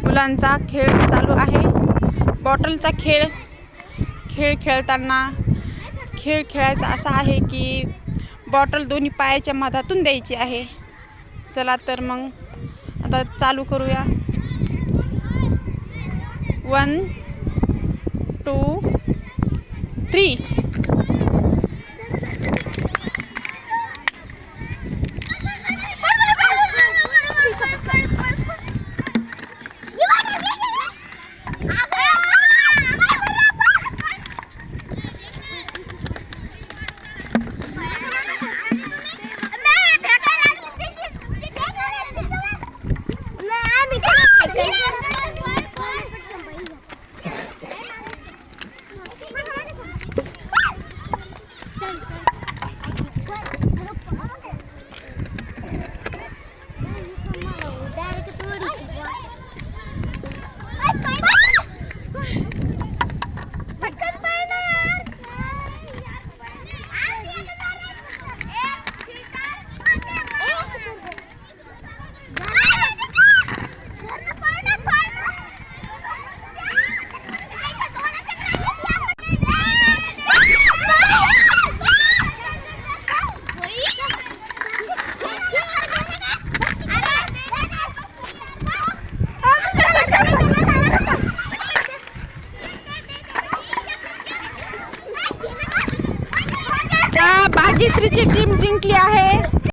मुलांचा खेळ चालू आहे बॉटलचा खेळ खेळ खेळताना खेळ खेळायचा असा आहे की बॉटल दोन्ही पायाच्या मधातून द्यायची आहे चला तर मग आता चालू करूया वन टू थ्री Ah! आता बागेश्रीची टीम जिंकली है।